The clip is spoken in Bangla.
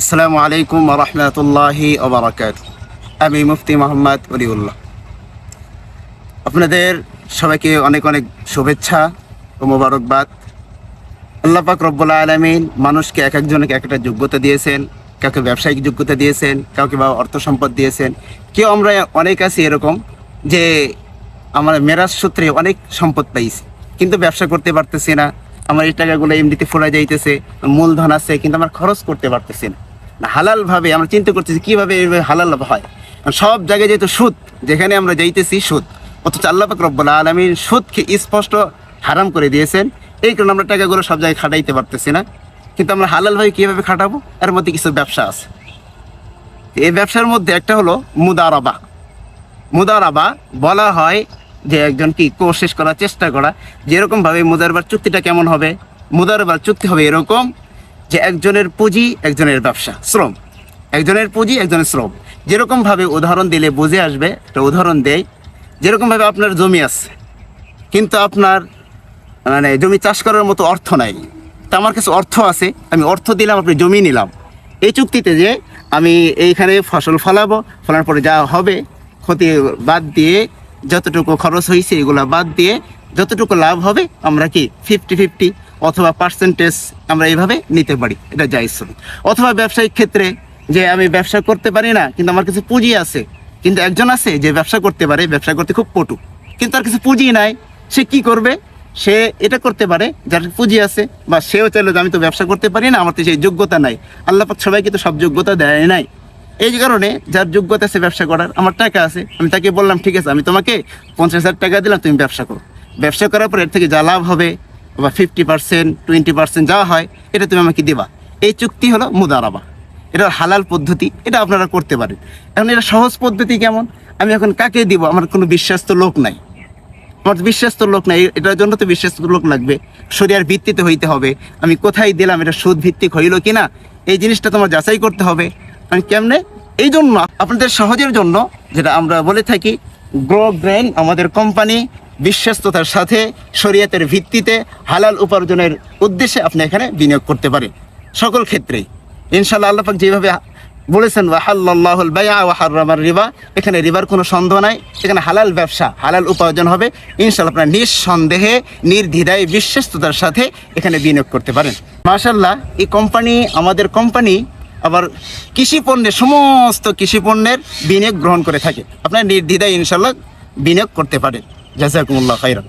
আসসালামু আলাইকুম রহমতুল্লাহি ওবরাকাত আমি মুফতি মোহাম্মদ অলিউল্লাহ আপনাদের সবাইকে অনেক অনেক শুভেচ্ছা ও মোবারকবাদ। আল্লাহ পাক রব্বুল আলমিন মানুষকে এক একজনকে এক একটা যোগ্যতা দিয়েছেন, কাউকে ব্যবসায়িক যোগ্যতা দিয়েছেন, কাউকে বা অর্থ সম্পদ দিয়েছেন। কেউ আমরা অনেক আছি এরকম যে আমার মেরাজ সূত্রে অনেক সম্পদ পাইছি, কিন্তু ব্যবসা করতে পারতেছি না। আমার এই টাকাগুলো এমনিতে ফোড়া যাইতেছে, মূলধন আছে, কিন্তু আমার খরচ করতে পারতেছি না। হালালভাবে আমরা চিন্তা করতেছি কীভাবে হালাল হয়। সব জায়গায় যেহেতু সুদ, যেখানে আমরা যাইতেছি সুদ, অথচ আল্লাহ পাক রব্বুল আলমিন সুদকে স্পষ্ট হারাম করে দিয়েছেন। এই কারণে আমরা টাকাগুলো সব জায়গায় খাটাইতে পারতেছি না। কিন্তু আমরা হালালভাবে কীভাবে খাটাবো? এর মধ্যে কিছু ব্যবসা আছে। এই ব্যবসার মধ্যে একটা হলো মুদারাবা। মুদারাবা বলা হয় যে একজন কি কোশিস করার চেষ্টা করা। যেরকমভাবে মুদারবার চুক্তিটা কেমন হবে? মুদারবার চুক্তি হবে এরকম যে একজনের পুঁজি, একজনের ব্যবসা, শ্রম। একজনের পুঁজি, একজনের শ্রম। যেরকমভাবে উদাহরণ দিলে বুঝে আসবে, একটা উদাহরণ দেয় যেরকমভাবে আপনার জমি আছে, কিন্তু আপনার মানে জমি চাষ করার মতো অর্থ নাই। তা আমার কাছে অর্থ আছে, আমি অর্থ দিলাম, আপনি জমি নিলাম। এই চুক্তিতে যে আমি এইখানে ফসল ফলাবো ফলানোর পরে যা হবে, ক্ষতি বাদ দিয়ে যতটুকু খরচ হয়েছে এগুলো বাদ দিয়ে যতটুকু লাভ হবে, আমরা কি ফিফটি ফিফটি অথবা পার্সেন্টেজ আমরা এইভাবে নিতে পারি, এটা জায়জ অথবা ব্যবসায়িক ক্ষেত্রে যে আমি ব্যবসা করতে পারি না, কিন্তু আমার কিছু পুঁজি আছে, কিন্তু একজন আছে যে ব্যবসা করতে পারে, ব্যবসা করতে খুব পটু কিন্তু তার কিছু পুঁজি নাই, সে কি করবে? সে এটা করতে পারে, যার পুঁজি আছে, বা সেও চাইলো যে আমি তো ব্যবসা করতে পারি না, আমার তো সেই যোগ্যতা নাই। আল্লাহ পাক সবাইকে তো সব যোগ্যতা দেয় নাই। এই কারণে যার যোগ্যতা আছে ব্যবসা করার, আমার টাকা আছে, আমি তাকে বললাম, ঠিক আছে, আমি তোমাকে পঞ্চাশ হাজার টাকা দিলাম, তুমি ব্যবসা করো। ব্যবসা করার পর এর থেকে যা লাভ হবে বা ফিফটি পার্সেন্ট টোয়েন্টি পার্সেন্ট যা হয়, এটা তুমি আমাকে দিবা। এই চুক্তি হলো মুদারাবা। এটা হালাল পদ্ধতি, এটা আপনারা করতে পারেন। এখন এটা সহজ পদ্ধতি কেমন? আমি এখন কাকে দিব? আমার কোনো বিশ্বাস্ত লোক নাই। আমার বিশ্বাস্ত লোক নাই, এটার জন্য তো বিশ্বাস্ত লোক লাগবে। শরিয়ার ভিত্তিতে হইতে হবে। আমি কোথায় দিলাম, এটা সুদ ভিত্তিক হইল কি না এই জিনিসটা তোমার যাচাই করতে হবে। আমি কেমনে? এই জন্য, আপনাদের সহজের জন্য, যেটা আমরা বলে থাকি গ্রো গ্রেন আমাদের কোম্পানি বিশ্বস্ততার সাথে, শরীয়তের ভিত্তিতে হালাল উপার্জনের উদ্দেশ্যে আপনি এখানে বিনিয়োগ করতে পারেন। সকল ক্ষেত্রেই। ইনশাল্লাহ আল্লাপাক যেভাবে বলেছেন ওয়াহাল্লাহুল বায়া ওয়াহার রিবা এখানে রিবার কোনো সন্দেহ নাই। এখানে হালাল ব্যবসা, হালাল উপার্জন হবে। ইনশাল্লাহ আপনার নিঃসন্দেহে, নির্দ্বিধায় বিশ্বস্ততার সাথে এখানে বিনিয়োগ করতে পারেন। মাশাল্লাহ এই কোম্পানি, আমাদের কোম্পানি আবার কৃষি পণ্যের সমস্ত কৃষি পণ্যের বিনিয়োগ গ্রহণ করে থাকে। আপনার নির্দ্বিধায় ইনশাল্লাহ বিনিয়োগ করতে পারেন। جزاكم الله خيرا.